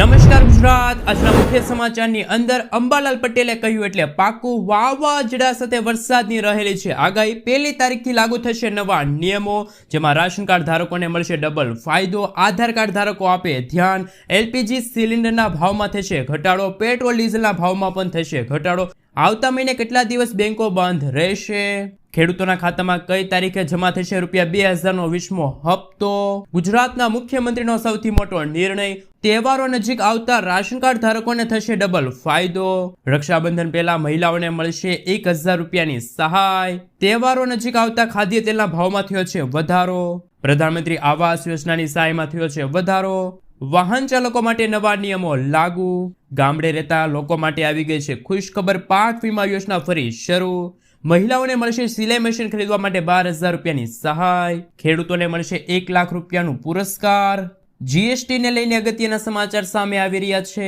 નમસ્કાર ગુજરાત. આજના મુખ્ય સમાચારની અંદર અંબાલાલ પટેલે કહ્યું એટલે પાકું વાવાઝોડા સાથે વરસાદની રહેલી છે. આગાહી પહેલી તારીખથી લાગુ થશે નવા નિયમો, જેમાં રાશન કાર્ડ ધારકોને મળશે ડબલ ફાયદો, આધાર કાર્ડ ધારકો આપે ધ્યાન, એલપીજી સિલિન્ડરના ભાવમાં થશે ઘટાડો, પેટ્રોલ ડીઝલના ભાવમાં પણ થશે ઘટાડો. આવતા મહિને કેટલા દિવસ બેંકો બંધ રહેશે? ખેડૂતોના ખાતામાં કઈ તારીખે જમા થશે? રૂપિયા બે હજારનો વીસમો હપ્તો. ગુજરાતના મુખ્યમંત્રીનો સૌથી મોટો નિર્ણય, તહેવારો નજીક આવતા રાશન કાર્ડ ધારકોને થશે ડબલ ફાયદો. રક્ષાબંધન પહેલા મહિલાઓને મળશે એક હજાર રૂપિયાની સહાય. તહેવારો નજીક આવતા ખાદ્ય તેલના ભાવમાં થયો છે વધારો. પ્રધાનમંત્રી આવાસ યોજનાની સહાયમાં થયો છે વધારો. વાહન ચાલકો માટે નવા નિયમો લાગુ. ગામડે રહેતા લોકો માટે આવી ગઈ છે ખુશખબર. પાક વીમા યોજના ફરી શરૂ. મહિલાઓને મળશે સિલાઈ મશીન ખરીદવા માટે બાર હજાર રૂપિયાની સહાય. ખેડૂતોને મળશે એક લાખ રૂપિયાનું પુરસ્કાર. જીએસટી ને લઈને અગત્યના સમાચાર સામે આવી રહ્યા છે.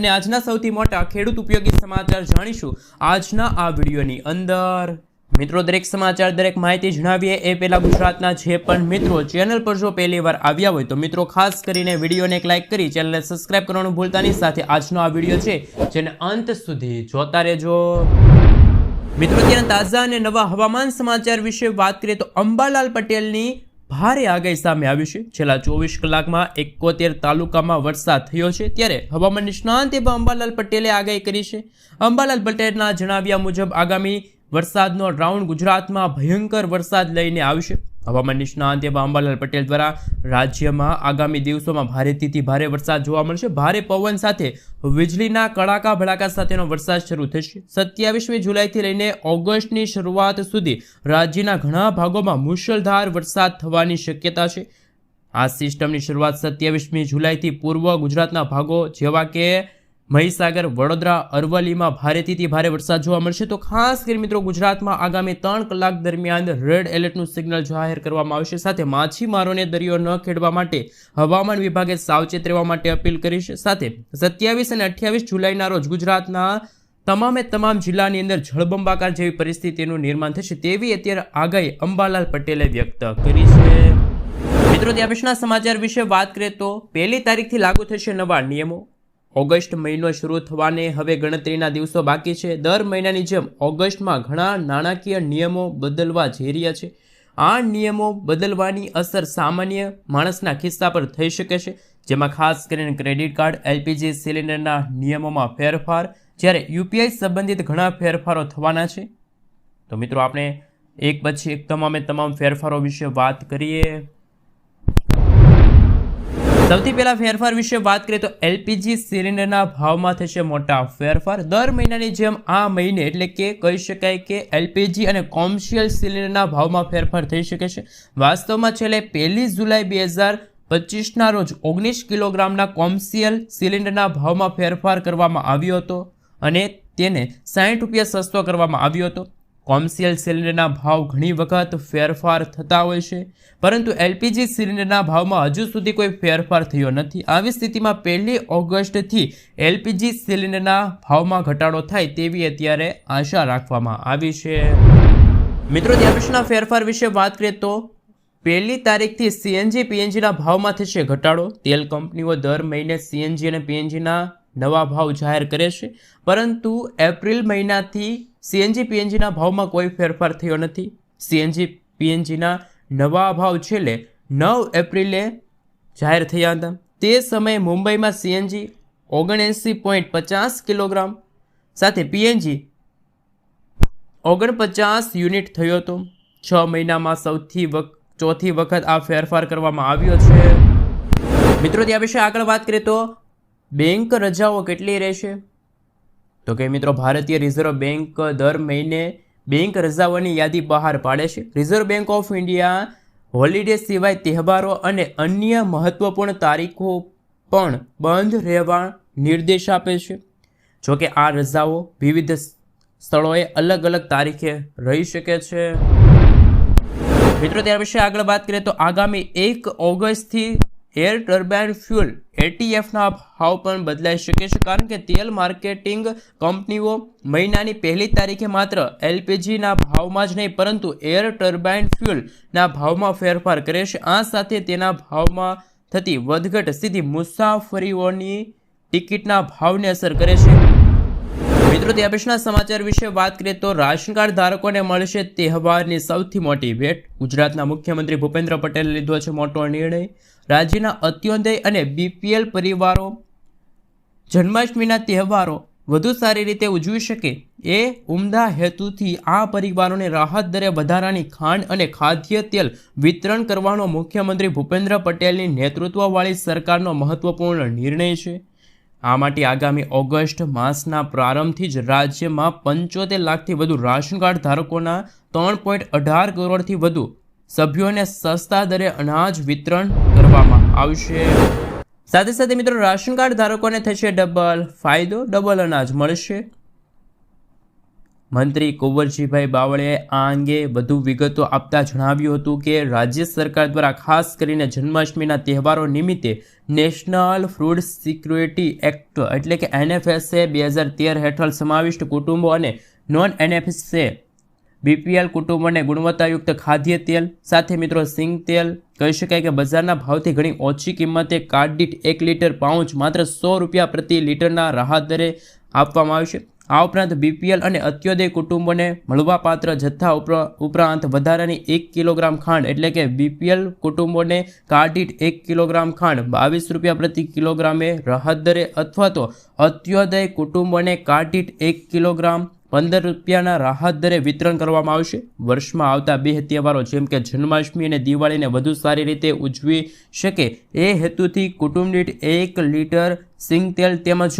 અને આજના સૌથી મોટા ખેડૂત ઉપયોગી સમાચાર જાણીશું આજના આ વિડીયોની અંદર. મિત્રો, દરેક સમાચાર, દરેક માહિતી જણાવીએ એ પહેલાં ગુજરાતના જે પણ મિત્રો ચેનલ પર જો પહેલી વાર આવ્યા હોય તો મિત્રો, ખાસ કરીને વિડીયોને એક લાઇક કરી, ચેનલને સબસ્ક્રાઇબ કરવાનું ભૂલતા નહીં. સાથે આજનો આ વીડિયો છે, જેને અંત સુધી જોતા રહેજો. મિત્રો ત્યાં તાજા અને નવા હવામાન સમાચાર વિશે વાત કરીએ તો અંબાલાલ પટેલની ભારે આગાહી સામે આવી છે. છેલ્લા ચોવીસ કલાકમાં એકોતેર તાલુકામાં વરસાદ થયો છે. ત્યારે હવામાન નિષ્ણાંત એવા અંબાલાલ પટેલે આગાહી કરી છે. અંબાલાલ પટેલના જણાવ્યા મુજબ, આગામી વરસાદનો રાઉન્ડ ગુજરાતમાં ભયંકર વરસાદ લઈને આવશે હવામાન નિષ્ણાંત એવા અંબાલાલ પટેલ દ્વારા રાજ્યમાં આગામી દિવસોમાં ભારેથી ભારે વરસાદ જોવા મળશે. ભારે પવન સાથે વીજળીના કડાકા ભડાકા સાથેનો વરસાદ શરૂ થશે. સત્યાવીસમી જુલાઈથી લઈને ઓગસ્ટની શરૂઆત સુધી રાજ્યના ઘણા ભાગોમાં મુશળધાર વરસાદ થવાની શક્યતા છે. આ સિસ્ટમની શરૂઆત સત્યાવીસમી જુલાઈથી પૂર્વ ગુજરાતના ભાગો જેવા કે મહીસાગર, વડોદરા, અરવલ્લીમાં ભારેથી ભારે વરસાદ જોવા મળશે. તો ખાસ કરી મિત્રો ગુજરાતમાં આગામી ત્રણ કલાક દરમિયાન રેડ એલર્ટનું સિગ્નલ જાહેર કરવામાં આવશે. સાથે માછીમારોને દરિયો ન ખેડવા માટે હવામાન વિભાગે સાવચેત રહેવા માટે અપીલ કરી છે. સાથે સત્યાવીસ અને અઠ્યાવીસ જુલાઈના રોજ ગુજરાતના તમામે તમામ જિલ્લાની અંદર જળબંબાકાર જેવી પરિસ્થિતિનું નિર્માણ થશે તેવી અત્યારે આગાહી અંબાલાલ પટેલે વ્યક્ત કરી છે. મિત્રો, ત્યાં સમાચાર વિશે વાત કરીએ તો પહેલી તારીખથી લાગુ થશે નવા નિયમો. ઓગસ્ટ મહિનો શરૂ થવાને હવે ગણતરીના દિવસો બાકી છે. દર મહિનાની જેમ ઓગસ્ટમાં ઘણા નાણાકીય નિયમો બદલવા જઈ રહ્યા છે. આ નિયમો બદલવાની અસર સામાન્ય માણસના ખિસ્સા પર થઈ શકે છે, જેમાં ખાસ કરીને ક્રેડિટ કાર્ડ, એલપીજી સિલિન્ડરના નિયમોમાં ફેરફાર, જ્યારે યુપીઆઈ સંબંધિત ઘણા ફેરફારો થવાના છે. તો મિત્રો, આપણે એક પછી એક તમામે તમામ ફેરફારો વિશે વાત કરીએ. સૌથી પહેલા ફેરફાર વિશે વાત કરીએ તો એલપીજી સિલિન્ડરના ભાવમાં થશે મોટા ફેરફાર. દર મહિનાની જેમ આ મહિને એટલે કે કહી શકાય કે એલપીજી અને કોમર્શિયલ સિલિન્ડરના ભાવમાં ફેરફાર થઈ શકે છે. વાસ્તવમાં છેલ્લે પહેલી જુલાઈ બે હજાર પચીસના રોજ ઓગણીસ કિલોગ્રામના કોમર્શિયલ સિલિન્ડરના ભાવમાં ફેરફાર કરવામાં આવ્યો હતો અને તેને સાઠ રૂપિયા સસ્તો કરવામાં આવ્યો હતો. કોમર્શિયલ સિલિન્ડરના ભાવ ઘણી વખત ફેરફાર થતા હોય છે. પરંતુ એલપીજી સિલિન્ડરના ભાવમાં હજુ સુધી કોઈ ફેરફાર થયો નથી. આવી સ્થિતિમાં પહેલી ઓગસ્ટથી એલપીજી સિલિન્ડરના ભાવમાં ઘટાડો થાય તેવી અત્યારે આશા રાખવામાં આવી છે. મિત્રો ત્યાર ફેરફાર વિશે વાત કરીએ તો પહેલી તારીખથી સીએનજી, પીએનજીના ભાવમાં થશે ઘટાડો. તેલ કંપનીઓ દર મહિને સીએનજી અને પીએનજીના નવા ભાવ જાહેર કરે છે. પરંતુ એપ્રિલ મહિનાથી સીએનજી, પીએનજીના ભાવમાં કોઈ ફેરફાર થયો નથી. સીએનજી, પીએનજીના નવા ભાવ છેલ્લે નવ એપ્રિલે જાહેર થયા હતા. તે સમયે મુંબઈમાં સીએનજી ઓગણએંસી પોઈન્ટ પચાસ કિલોગ્રામ સાથે પીએનજી ઓગણપચાસ યુનિટ થયો હતો. છ મહિનામાં સૌથી ચોથી વખત આ ફેરફાર કરવામાં આવ્યો છે. મિત્રો ત્યાં વિશે આગળ વાત કરીએ તો બેંક રજાઓ કેટલી રહેશે? તો કે મિત્રો, ભારતીય રિઝર્વ બેંક દર મહિને બેંક રજાઓની યાદી બહાર પાડે છે. Reserve bank of India holiday સિવાય તહેવારો અને અન્ય મહત્વપૂર્ણ તારીખો પણ બંધ રહેવા નિર્દેશ આપે છે. જોકે આ રજાઓ વિવિધ સ્થળોએ અલગ અલગ તારીખે રહી શકે છે. મિત્રો, ત્યાર વિશે આગળ વાત કરીએ તો આગામી એક ઓગસ્ટથી એર ટર્બાઇન ફ્યુલ એટીએફના ભાવ પણ બદલાઈ શકે છે, કારણ કે તેલ માર્કેટિંગ કંપનીઓ મહિનાની પહેલી તારીખે માત્ર એલપીજીના ભાવમાં જ નહીં, પરંતુ એર ટર્બાઇન ફ્યુલના ભાવમાં ફેરફાર કરે છે. આ સાથે તેના ભાવમાં થતી વધઘટ સીધી મુસાફરીઓની ટિકિટના ભાવને અસર કરે છે. મિત્રો, તે પછીના સમાચાર વિશે વાત કરીએ તો રાશન કાર્ડ ધારકોને મળશે તહેવારની સૌથી મોટી ભેટ. ગુજરાતના મુખ્યમંત્રી ભૂપેન્દ્ર પટેલે લીધો છે મોટો નિર્ણય. રાજ્યના અત્યોદય અને બીપીએલ પરિવારો, જન્માષ્ટમીના તહેવારો વધુ સારી રીતે ઉજવી શકે એ ઉમદા હેતુથી આ પરિવારોને રાહત દરે વધારાની ખાંડ અને ખાદ્ય તેલ વિતરણ કરવાનો મુખ્યમંત્રી ભૂપેન્દ્ર પટેલની નેતૃત્વવાળી સરકારનો મહત્વપૂર્ણ નિર્ણય છે. આ માટે આગામી ઓગસ્ટ માસના પ્રારંભથી જ રાજ્યમાં પંચોતેર લાખથી વધુ રાશન કાર્ડ ધારકોના ત્રણ પોઈન્ટ અઢાર કરોડથી વધુ સભ્યોને સસ્તા દરે અનાજ વિતરણ કરવામાં આવશે. સાથે સાથે મિત્રો, રાશન કાર્ડ ધારકોને થશે ડબલ ફાયદો, ડબલ અનાજ મળશે. મંત્રી કુંવરજીભાઈ બાવળીએ આ અંગે વધુ વિગતો આપતા જણાવ્યું હતું કે, રાજ્ય સરકાર દ્વારા ખાસ કરીને જન્માષ્ટમીના તહેવારો નિમિત્તે નેશનલ ફૂડ સિક્યુરિટી એક્ટ એટલે કે એનએફએસએ બે હજાર તેર હેઠળ સમાવિષ્ટ કુટુંબો અને નોન એનએફએસએ બીપીએલ કુટુંબોને ગુણવત્તાયુક્ત ખાદ્ય તેલ. સાથે મિત્રો સિંગ તેલ, કહી શકાય કે બજારના ભાવથી ઘણી ઓછી કિંમતે કાર્ડ દીઠ એક લીટર પાઉચ માત્ર સો રૂપિયા પ્રતિ લીટરના રાહત દરે આપવામાં આવશે. આ ઉપરાંત બીપીએલ અને અત્યોદય કુટુંબોને મળવાપાત્ર જથ્થા ઉપરા- ઉપરાંત વધારાની એક કિલોગ્રામ ખાંડ એટલે કે બીપીએલ કુટુંબોને કાર્ડીટ એક કિલોગ્રામ ખાંડ બાવીસ રૂપિયા પ્રતિ કિલોગ્રામે રાહત દરે અથવા તો અત્યોદય કુટુંબોને કાર્ડીટ એક કિલોગ્રામ પંદર રૂપિયાના રાહત દરે વિતરણ કરવામાં આવશે. વર્ષમાં આવતા બે તહેવારો જેમ કે જન્માષ્ટમી અને દિવાળીને વધુ સારી રીતે ઉજવી શકે એ હેતુથી કુટુંબ દીઠ એક લીટર સિંગ તેલ તેમજ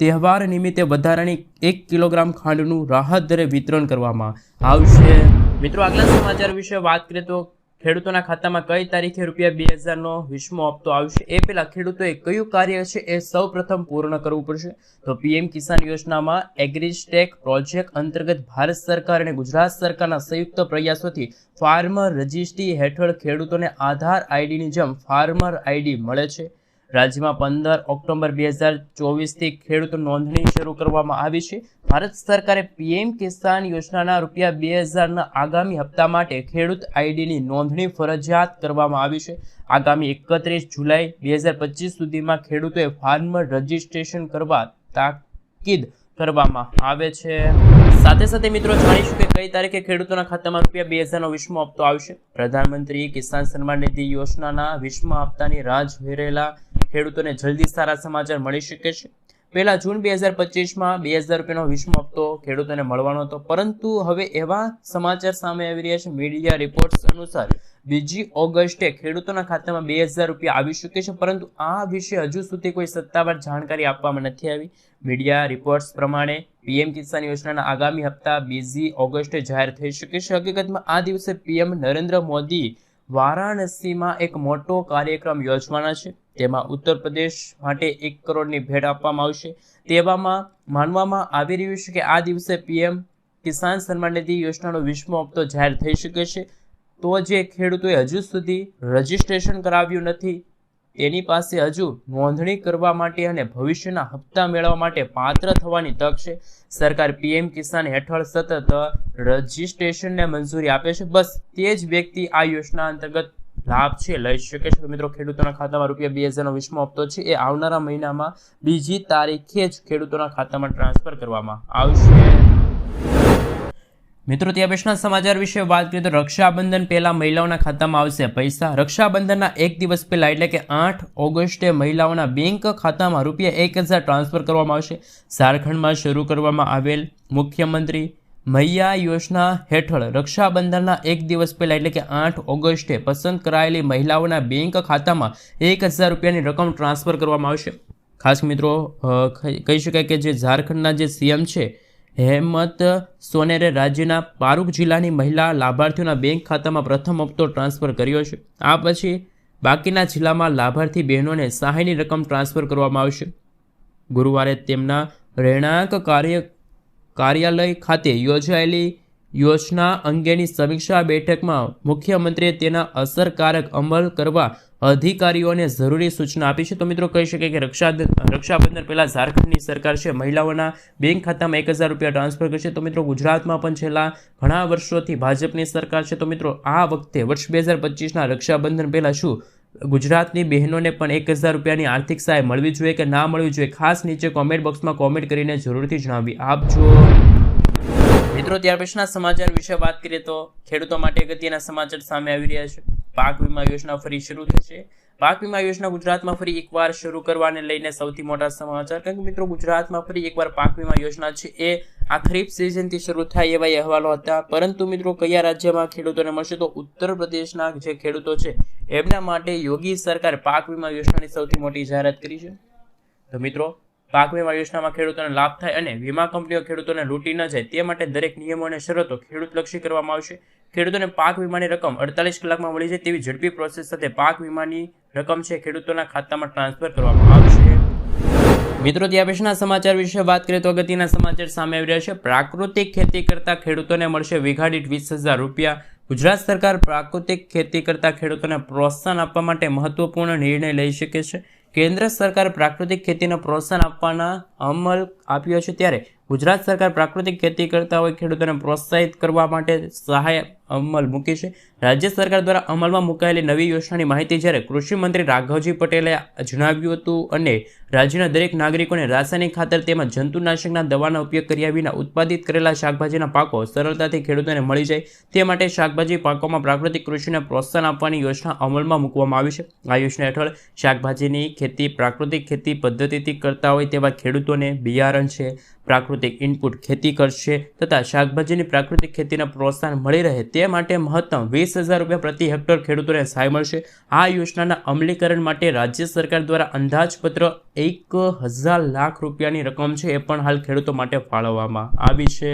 તહેવાર નિમિત્તે વધારાની એક કિલોગ્રામ ખાંડનું રાહત દરે વિતરણ કરવામાં આવશે. મિત્રો, આગલા સમાચાર વિશે વાત કરીએ તો ખેડૂતોના ખાતામાં કઈ તારીખે રૂપિયા બે હજારનો વીસમો હપ્તો આવશે? એ પહેલાં ખેડૂતોએ કયું કાર્ય છે એ સૌ પ્રથમ પૂર્ણ કરવું પડશે? તો પીએમ કિસાન યોજનામાં એગ્રીસ્ટેક પ્રોજેક્ટ અંતર્ગત ભારત સરકાર અને ગુજરાત સરકારના સંયુક્ત પ્રયાસોથી ફાર્મર રજિસ્ટ્રી હેઠળ ખેડૂતોને આધાર આઈડીની જેમ ફાર્મર આઈડી મળે છે. રાજ્યમાં પંદર ઓક્ટોબર બે હજાર ચોવીસથી ખેડૂત નોંધણી શરૂ કરવામાં આવી છે. ભારત સરકારે પીએમ કિસાન યોજનાના રૂપિયા બે હજારના આગામી હપ્તા માટે ખેડૂત આઈડીની નોંધણી ફરજિયાત કરવામાં આવી છે. આગામી એકત્રીસ જુલાઈ બે હજાર પચીસ સુધીમાં ખેડૂતોએ ફાર્મર રજિસ્ટ્રેશન કરવા તાકીદ કરવામાં આવે છે. સાથે સાથે મિત્રો જાણીશું કે કઈ તારીખે ખેડૂતોના ખાતામાં રૂપિયા બે હજારનો વીસમો હપ્તો આવશે? પ્રધાનમંત્રી કિસાન સન્માન નિધિ યોજનાના વીસમા હપ્તાની રાહ જોઈ રહેલા ખેડૂતોને જલ્દી સારા સમાચાર મળી શકે છે. પહેલા જૂન બે હજાર પચીસમાં બે હજાર રૂપિયાનો વીસમો હપ્તો ખેડૂતોને મળવાનો હતો. પરંતુ હવે એવા સમાચાર સામે આવી રહ્યા છે. મીડિયા રિપોર્ટ્સ અનુસાર બીજી ઓગસ્ટે ખેડૂતોના ખાતામાં બે હજાર રૂપિયા આવી શકે છે. પરંતુ આ વિશે હજુ સુધી કોઈ સત્તાવાર જાણકારી આપવામાં નથી આવી. મીડિયા રિપોર્ટ્સ પ્રમાણે પીએમ કિસાન યોજનાના આગામી હપ્તા બીજી ઓગસ્ટે જાહેર થઈ શકે છે. હકીકતમાં આ દિવસે પીએમ નરેન્દ્ર મોદી વારાણસીમાં એક મોટો કાર્યક્રમ યોજવાના છે. તેમાં ઉત્તર પ્રદેશ માટે એક કરોડની ભેટ આપવામાં આવશે. તેવામાં માનવામાં આવી રહ્યું છે કે આ દિવસે પીએમ કિસાન સન્માન નિધિ યોજનાનો વીસમો હપ્તો જાહેર થઈ શકે છે. તો જે ખેડૂતોએ હજુ સુધી રજીસ્ટ્રેશન કરાવ્યું નથી તેની પાસે હજુ નોંધણી કરવા માટે અને ભવિષ્યના હપ્તા મેળવવા માટે પાત્ર થવાની તક છે. સરકાર પીએમ કિસાન હેઠળ સતત રજિસ્ટ્રેશનને મંજૂરી આપે છે. બસ તે જ વ્યક્તિ આ યોજના અંતર્ગત લાભ છે, લઈ શકે છે. મિત્રો, ખેડૂતોના ખાતામાં રૂપિયા બે હજારનો વીસમો હપ્તો છે. એ આવનારા મહિનામાં બીજી તારીખે જ ખેડૂતોના ખાતામાં ટ્રાન્સફર કરવામાં આવશે. મિત્રો, ત્યાં પછીના સમાચાર વિશે વાત કરીએ તો રક્ષાબંધન પહેલાં મહિલાઓના ખાતામાં આવશે પૈસા. રક્ષાબંધનના એક દિવસ પહેલાં, એટલે કે આઠ ઓગસ્ટે, મહિલાઓના બેંક ખાતામાં રૂપિયા એક હજાર ટ્રાન્સફર કરવામાં આવશે. ઝારખંડમાં શરૂ કરવામાં આવેલ મુખ્યમંત્રી મૈયા યોજના હેઠળ રક્ષાબંધનના એક દિવસ પહેલાં, એટલે કે આઠ ઓગસ્ટે, પસંદ કરાયેલી મહિલાઓના બેંક ખાતામાં એક હજાર રૂપિયાની રકમ ટ્રાન્સફર કરવામાં આવશે. ખાસ મિત્રો કહી શકાય કે જે ઝારખંડના જે સીએમ છે હેમંત સોનેરે રાજ્યના પારુક જિલ્લાની મહિલા લાભાર્થીઓના બેંક ખાતામાં પ્રથમ હપ્તો ટ્રાન્સફર કર્યો છે. આ પછી બાકીના જિલ્લામાં લાભાર્થી બહેનોને સહાયની રકમ ટ્રાન્સફર કરવામાં આવશે. ગુરુવારે તેમના રહેણાંક કાર્ય કાર્યાલય ખાતે યોજાયેલી યોજના અંગેની સમીક્ષા બેઠકમાં મુખ્યમંત્રીએ તેના અસરકારક અમલ કરવા અધિકારીઓને જરૂરી સૂચના આપી છે. તો મિત્રો કહી શકાય કે રક્ષા રક્ષાબંધન પહેલાં ઝારખંડની સરકાર છે. મહિલાઓના બેંક ખાતામાં એક હજાર રૂપિયા ટ્રાન્સફર કરશે. તો મિત્રો ગુજરાતમાં પણ છેલ્લા ઘણા વર્ષોથી ભાજપની સરકાર છે. તો મિત્રો આ વખતે વર્ષ બે હજાર પચીસના રક્ષાબંધન પહેલાં શું? ગુજરાતની બહેનોને પણ એક હજાર રૂપિયાની આર્થિક સહાય મળવી જોઈએ કે ના મળવી જોઈએ? ખાસ નીચે કોમેન્ટ બોક્સમાં કોમેન્ટ કરીને જરૂરથી જણાવી આપજો. મિત્રો ત્યાર પછીના સમાચાર વિશે વાત કરીએ તો ખેડૂતો માટે અગત્યના સમાચાર સામે આવી રહ્યા છે. પાક વીમા યોજના ફરી શરૂ થશે પાક વીમા યોજના ગુજરાતમાં ફરી એકવાર શરૂ કરવાને લઈને સૌથી મોટા સમાચાર. કારણ કે મિત્રો, ગુજરાતમાં ફરી એકવાર પાક વીમા યોજના છે. એ આ ખરીફ સિઝનથી શરૂ થાય એવા અહેવાલો હતા. પરંતુ મિત્રો, કયા રાજ્યમાં ખેડૂતોને મળશે? તો ઉત્તર પ્રદેશના જે ખેડૂતો છે, એમના માટે યોગી સરકાર પાક વીમા યોજનાની સૌથી મોટી જાહેરાત કરી છે. તો મિત્રો પાક વીમા યોજનામાં ખેડૂતોને લાભ થાય અને વીમા કંપનીઓ ખેડૂતોને લૂંટી ન જાય તે માટે દરેક નિયમો અને શરતો ખેડૂતલક્ષી કરવામાં આવશે. ખેડૂતોને પાક વીમાની રકમ અડતાલીસ કલાકમાં મળી જાય તેવી ઝડપી પ્રોસેસ સાથે પાક વીમાની રકમ છે ખેડૂતોના ખાતામાં ટ્રાન્સફર કરવામાં આવશે. મિત્રો ત્યાં સમાચાર વિશે વાત કરીએ તો અગત્યના સમાચાર સામે આવી રહ્યા છે. પ્રાકૃતિક ખેતી કરતા ખેડૂતોને મળશે વીઘા વીસ હજાર રૂપિયા. ગુજરાત સરકાર પ્રાકૃતિક ખેતી કરતા ખેડૂતોને પ્રોત્સાહન આપવા માટે મહત્વપૂર્ણ નિર્ણય લઈ શકે છે. કેન્દ્ર સરકાર પ્રાકૃતિક ખેતીને પ્રોત્સાહન આપવાના અમલ આપ્યો છે ત્યારે ગુજરાત સરકાર પ્રાકૃતિક ખેતી કરતા હોય, ખેડૂતોને પ્રોત્સાહિત કરવા માટે સહાય અમલ મૂકી છે. રાજ્ય સરકાર દ્વારા અમલમાં મુકાયેલી નવી યોજનાની માહિતી જ્યારે કૃષિમંત્રી રાઘવજી પટેલે જણાવ્યું હતું અને રાજ્યના દરેક નાગરિકોને રાસાયણિક ખાતર તેમજ જંતુનાશકના દવાના ઉપયોગ કર્યા વિના ઉત્પાદિત કરેલા શાકભાજીના પાકો સરળતાથી ખેડૂતોને મળી જાય. તે માટે શાકભાજી પાકોમાં પ્રાકૃતિક કૃષિને પ્રોત્સાહન આપવાની યોજના અમલમાં મૂકવામાં આવી છે. આ યોજના હેઠળ શાકભાજીની ખેતી પ્રાકૃતિક ખેતી પદ્ધતિથી કરતા હોય તેવા ખેડૂતોને બિયારણ છે પ્રાકૃતિક ઇનપુટ ખેતી કરશે તથા શાકભાજીની પ્રાકૃતિક ખેતીને પ્રોત્સાહન મળી રહે તે માટે મહત્તમ વીસ હજાર રૂપિયા પ્રતિ હેક્ટર ખેડૂતોને સહાય મળશે. આ યોજનાના અમલીકરણ માટે રાજ્ય સરકાર દ્વારા અંદાજપત્ર એક હજાર લાખ રૂપિયાની રકમ છે એ પણ હાલ ખેડૂતો માટે ફાળવવામાં આવી છે.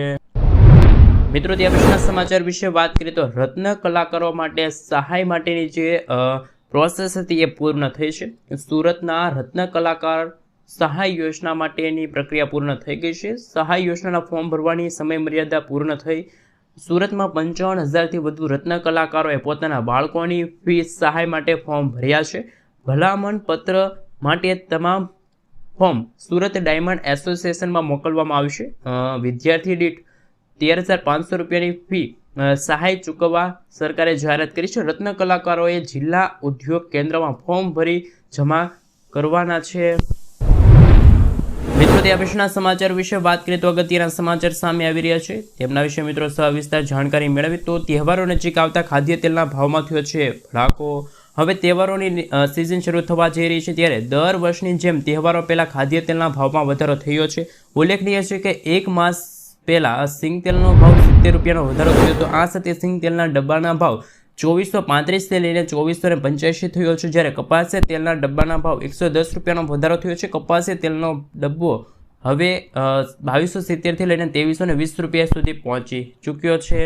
મિત્રો પછીના સમાચાર વિશે વાત કરીએ તો રત્ન કલાકારો માટે સહાય માટેની જે પ્રોસેસ હતી એ પૂર્ણ થઈ છે. સુરતના રત્ન કલાકાર સહાય યોજના માટેની પ્રક્રિયા પૂર્ણ થઈ ગઈ છે. સહાય યોજનાના ફોર્મ ભરવાની સમય મર્યાદા પૂર્ણ થઈ. સુરતમાં પંચાવન હજારથી વધુ રત્ન કલાકારોએ પોતાના બાળકોની ફી સહાય માટે ફોર્મ ભર્યા છે. ભલામણ પત્ર માટે તમામ ફોર્મ સુરત ડાયમંડ એસોસિએશનમાં મોકલવામાં આવશે. વિદ્યાર્થી દીઠ તેર હજાર પાંચસો રૂપિયાની ફી સહાય ચૂકવવા સરકારે જાહેરાત કરી છે. રત્ન કલાકારોએ જિલ્લા ઉદ્યોગ કેન્દ્રમાં ફોર્મ ભરી જમા કરવાના છે. મિત્રો, તે આપીશના સમાચાર વિશે વાત કરીએ તો અગત્યના સમાચાર સામે આવી રહ્યા છે. તેમના વિશે મિત્રો સવિસ્તાર જાણકારી મેળવી તો તહેવારો નજીક આવતા ખાદ્ય તેલના ભાવમાં થયો છે ભડાકો હવે તહેવારોની સિઝન શરૂ થવા જઈ રહી છે ત્યારે દર વર્ષની જેમ તહેવારો પહેલા ખાદ્ય તેલના ભાવમાં વધારો થયો છે. ઉલ્લેખનીય છે કે એક માસ પહેલા સિંગ તેલનો ભાવ સિત્તેર રૂપિયાનો વધારો થયો હતો. આ સાથે સિંગ તેલના ડબ્બાના ભાવ ચોવીસો પાંત્રીસથી લઈને ચોવીસો ને પંચ્યાસી થયો છે. જ્યારે કપાસે તેલના ડબ્બાના ભાવ એકસો દસ રૂપિયાનો વધારો થયો છે. કપાસે તેલનો ડબ્બો હવે બાવીસો સિત્તેરથી લઈને ત્રેવીસો વીસ રૂપિયા સુધી પહોંચી ચૂક્યો છે.